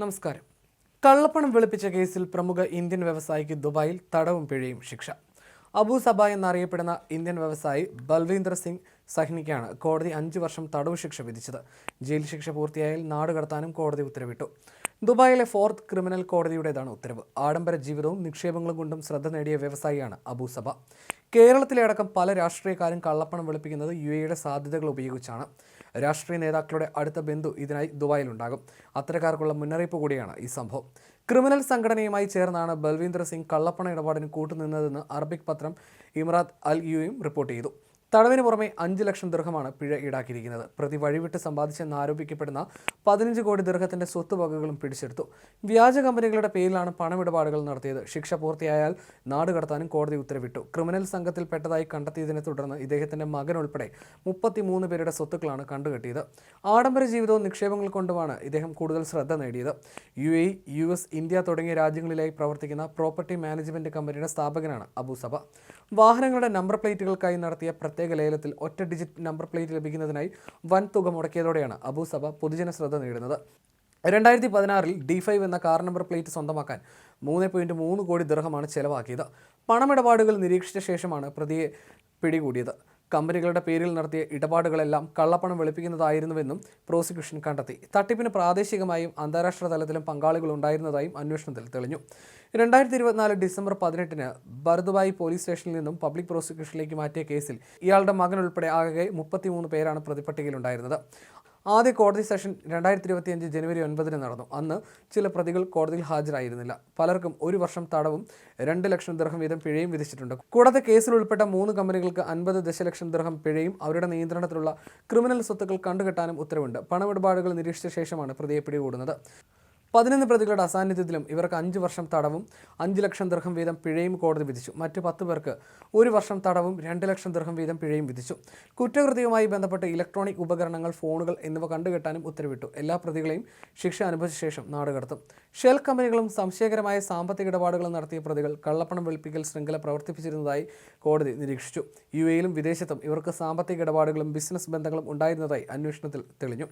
നമസ്കാരം. കള്ളപ്പണം വെളുപ്പിച്ച കേസിൽ പ്രമുഖ ഇന്ത്യൻ വ്യവസായിക്ക് ദുബായിൽ തടവും പിഴയും ശിക്ഷ. അബു സബ എന്നറിയപ്പെടുന്ന ഇന്ത്യൻ വ്യവസായി ബൽവീന്ദർ സിംഗ് സഹ്നിക്കാണ് കോടതി അഞ്ച് വർഷം തടവ് ശിക്ഷ വിധിച്ചത്. ജയിൽ ശിക്ഷ പൂർത്തിയായാൽ നാട് കടത്താനും കോടതി ഉത്തരവിട്ടു. ദുബായിലെ ഫോർത്ത് ക്രിമിനൽ കോടതിയുടേതാണ് ഉത്തരവ്. ആഡംബര ജീവിതവും നിക്ഷേപങ്ങളും കൊണ്ടും ശ്രദ്ധ നേടിയ വ്യവസായിയാണ് അബു സബ. കേരളത്തിലെ അടക്കം പല രാഷ്ട്രീയക്കാരും കള്ളപ്പണം വെളുപ്പിക്കുന്നത് യു എയുടെ സാധ്യതകൾ ഉപയോഗിച്ചാണ്. രാഷ്ട്രീയ നേതാക്കളുടെ അടുത്ത ബന്ധു ഇതിനായി ദുബായിലുണ്ടാകും. അത്തരക്കാർക്കുള്ള മുന്നറിയിപ്പ് കൂടിയാണ് ഈ സംഭവം. ക്രിമിനൽ സംഘടനയുമായി ചേർന്നാണ് ബൽവീന്ദർ സിംഗ് കള്ളപ്പണ ഇടപാടിന് കൂട്ടുനിന്നതെന്ന് അറബിക് പത്രം ഇമ്രാത്ത് അൽ യുയും റിപ്പോർട്ട് ചെയ്തു. തടവിന് പുറമെ അഞ്ച് ലക്ഷം ദീർഘമാണ് പിഴ ഈടാക്കിയിരിക്കുന്നത്. പ്രതി വഴിവിട്ട് സമ്പാദിച്ചെന്ന് ആരോപിക്കപ്പെടുന്ന പതിനഞ്ച് കോടി ദീർഘത്തിന്റെ സ്വത്ത് വകകളും പിടിച്ചെടുത്തു. വ്യാജ കമ്പനികളുടെ പേരിലാണ് പണമിടപാടുകൾ നടത്തിയത്. ശിക്ഷ പൂർത്തിയായാൽ നാട് കടത്താനും കോടതി ഉത്തരവിട്ടു. ക്രിമിനൽ സംഘത്തിൽപ്പെട്ടതായി കണ്ടെത്തിയതിനെ തുടർന്ന് ഇദ്ദേഹത്തിന്റെ മകൻ ഉൾപ്പെടെ മുപ്പത്തിമൂന്ന് പേരുടെ സ്വത്തുക്കളാണ് കണ്ടുകെട്ടിയത്. ആഡംബര ജീവിതവും നിക്ഷേപങ്ങൾ കൊണ്ടുമാണ് ഇദ്ദേഹം കൂടുതൽ ശ്രദ്ധ നേടിയത്. U A U S India തുടങ്ങിയ രാജ്യങ്ങളിലായി പ്രവർത്തിക്കുന്ന പ്രോപ്പർട്ടി മാനേജ്മെന്റ് കമ്പനിയുടെ സ്ഥാപകനാണ് അബുസഭ വാഹനങ്ങളുടെ നമ്പർ പ്ലേറ്റുകൾക്കായി നടത്തിയ പ്രത്യേക ലേലത്തിൽ ഒറ്റ ഡിജിറ്റ് നമ്പർ പ്ലേറ്റ് ലഭിക്കുന്നതിനായി വൻ തുക മുടക്കിയതോടെയാണ് അബൂസഭ പൊതുജന ശ്രദ്ധ നേടുന്നത്. രണ്ടായിരത്തി പതിനാറിൽ ഡി ഫൈവ് എന്ന കാർ നമ്പർ പ്ലേറ്റ് സ്വന്തമാക്കാൻ മൂന്ന് പോയിന്റ് മൂന്ന് കോടി ദൃഹമാണ് ചെലവാക്കിയത്. പണമിടപാടുകൾ നിരീക്ഷിച്ച ശേഷമാണ് പ്രതിയെ പിടികൂടിയത്. കമ്പനികളുടെ പേരിൽ നടത്തിയ ഇടപാടുകളെല്ലാം കള്ളപ്പണം വെളുപ്പിക്കുന്നതായിരുന്നുവെന്നും പ്രോസിക്യൂഷൻ കണ്ടെത്തി. തട്ടിപ്പിന് പ്രാദേശികമായും അന്താരാഷ്ട്ര തലത്തിലും പങ്കാളികൾ ഉണ്ടായിരുന്നതായും അന്വേഷണത്തിൽ തെളിഞ്ഞു. രണ്ടായിരത്തി ഇരുപത്തിനാല് ഡിസംബർ പതിനെട്ടിന് ബർദുബായി പോലീസ് സ്റ്റേഷനിൽ നിന്നും പബ്ലിക് പ്രോസിക്യൂഷനിലേക്ക് മാറ്റിയ കേസിൽ ഇയാളുടെ മകൻ ഉൾപ്പെടെ ആകെ മുപ്പത്തിമൂന്ന് പേരാണ് പ്രതിപട്ടികയിലുണ്ടായിരുന്നത്. ആദ്യ കോടതി സെഷൻ രണ്ടായിരത്തി ഇരുപത്തിയഞ്ച് ജനുവരി ഒൻപതിന് നടന്നു. അന്ന് ചില പ്രതികൾ കോടതിയിൽ ഹാജരായിരുന്നില്ല. പലർക്കും ഒരു വർഷം തടവും രണ്ട് ലക്ഷം ദർഹം വീതം പിഴയും വിധിച്ചിട്ടുണ്ട്. കൂടാതെ കേസിൽ ഉൾപ്പെട്ട മൂന്ന് കമ്പനികൾക്ക് അൻപത് ദശലക്ഷം ദർഹം പിഴയും അവരുടെ നിയന്ത്രണത്തിലുള്ള ക്രിമിനൽ സ്വത്തുക്കൾ കണ്ടുകെട്ടാനും ഉത്തരവുണ്ട്. പണമിടപാടുകൾ നിരീക്ഷിച്ച ശേഷമാണ് പ്രതിയെ പിടികൂടുന്നത്. പതിനൊന്ന് പ്രതികളുടെ അസാന്നിധ്യത്തിലും ഇവർക്ക് അഞ്ച് വർഷം തടവും അഞ്ച് ലക്ഷം ദർഹം വീതം പിഴയും കോടതി വിധിച്ചു. മറ്റ് പത്ത് പേർക്ക് ഒരു വർഷം തടവും രണ്ട് ലക്ഷം ദർഹം വീതം പിഴയും വിധിച്ചു. കുറ്റകൃത്യവുമായി ബന്ധപ്പെട്ട് ഇലക്ട്രോണിക് ഉപകരണങ്ങൾ ഫോണുകൾ എന്നിവ കണ്ടുകെട്ടാനും ഉത്തരവിട്ടു. എല്ലാ പ്രതികളെയും ശിക്ഷ അനുഭവിച്ച ശേഷം നാടുകടത്തും ഷെൽ കമ്പനികളും സംശയകരമായ സാമ്പത്തിക ഇടപാടുകളും നടത്തിയ പ്രതികൾ കള്ളപ്പണം വെളുപ്പിക്കൽ ശൃംഖല പ്രവർത്തിപ്പിച്ചിരുന്നതായി കോടതി നിരീക്ഷിച്ചു. യു എയിലും വിദേശത്തും ഇവർക്ക് സാമ്പത്തിക ഇടപാടുകളും ബിസിനസ് ബന്ധങ്ങളും ഉണ്ടായിരുന്നതായി അന്വേഷണത്തിൽ തെളിഞ്ഞു.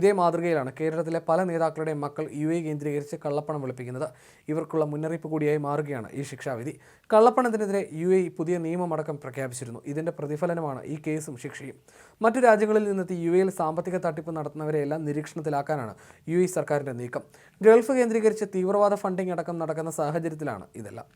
ഇതേ മാതൃകയിലാണ് കേരളത്തിലെ പല നേതാക്കളുടെയും മക്കൾ യു എ കേന്ദ്രീകരിച്ച് കള്ളപ്പണം വെളുപ്പിക്കുന്നത്. ഇവർക്കുള്ള മുന്നറിയിപ്പ് കൂടിയായി മാറുകയാണ് ഈ ശിക്ഷാവിധി. കള്ളപ്പണത്തിനെതിരെ യു എ പുതിയ നിയമമടക്കം പ്രഖ്യാപിച്ചിരുന്നു. ഇതിന്റെ പ്രതിഫലനമാണ് ഈ കേസും ശിക്ഷയും. മറ്റു രാജ്യങ്ങളിൽ നിന്നെത്തി യു എയിൽ സാമ്പത്തിക തട്ടിപ്പ് നടത്തുന്നവരെയെല്ലാം നിരീക്ഷണത്തിലാക്കാനാണ് യു എ സർക്കാരിന്റെ നീക്കം. ഗൾഫ് കേന്ദ്രീകരിച്ച് തീവ്രവാദ ഫണ്ടിംഗ് അടക്കം നടക്കുന്ന സാഹചര്യത്തിലാണ് ഇതെല്ലാം.